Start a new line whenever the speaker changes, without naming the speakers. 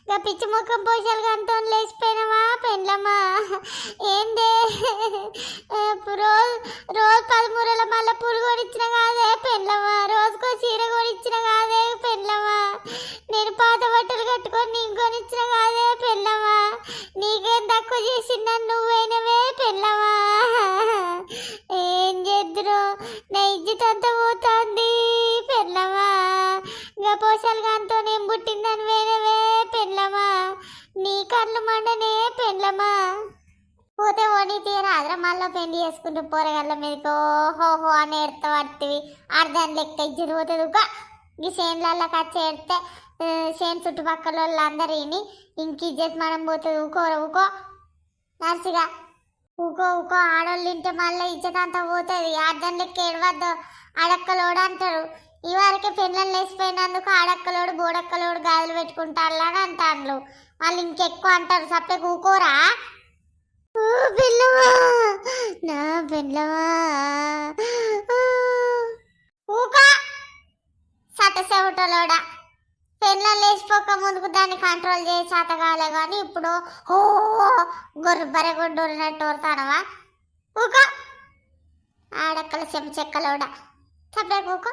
ఇంకా పిచ్చి ముఖం పోషాలు కంతో లేచిపోయినవా పెండ్లమ్మా? ఏందే? రోజు రోజు పదమూరల మళ్ళీ పురుగు కొనిచ్చిన కాదే పెండ్లమ్మా. రోజుకో చీర కొనిచ్చిన కాదే పెండ్లమ్మా. నేను పాత బట్టలు కట్టుకొని నీకు కొనిచ్చిన కాదే పెండ్లమ్మా. నీకేం తక్కువ చేసిన నువ్వైనవే పెండ్లమ్మా. ఏం చేద్దురు? నా ఇజ్జత్ పోతుంది. పోషాలు కాంతో నేను పుట్టిందని వేరేవే పెండ్లమా నీ కళ్ళు మండనే పెండ్లమా పోతే ఓని తీరాద్ర మళ్ళీ పెళ్ళి చేసుకుంటూ పోరగల్ల మీదకి ఓహోహో అని ఎడత పడుతుంది. అర్ధం లెక్క ఇజ్జత పోతుంది. ఒక ఈ చేనులలో కచ్చి ఎడితే చేను చుట్టుపక్కల వాళ్ళందరిని ఇంక ఇచ్చేసి మనం పోతుంది. ఊకోర ఊకో. నర్సుగా ఊకో ఊకో. ఆడోళ్ళు తింటే మళ్ళీ ఇచ్చేదంతా అంతా పోతుంది. అర్థం లెక్క అడక్కలు అడక్కలోడు అంటారు ఈ వారికి పెళ్ళని లేచిపోయినందుకు ఆడక్కలోడు బోడక్కలోడు గాజులు పెట్టుకుంటారు అని అంటారు వాళ్ళు ఇంకెక్కువ అంటారు. సప్పే కూకోరా? ఊ, పిల్లవా నా పిల్లవా ఊకా! సతసేవటలోడా. పెళ్ళని లేచిపోక ముందుకు దాన్ని కంట్రోల్ చేసి చేతగాలే కానీ ఇప్పుడు ఓ గొర్రె గుడ్డూరినట్టు ఊరుతానవా ఊకో! ఆడక్కల చెంప సప్లై కూకో!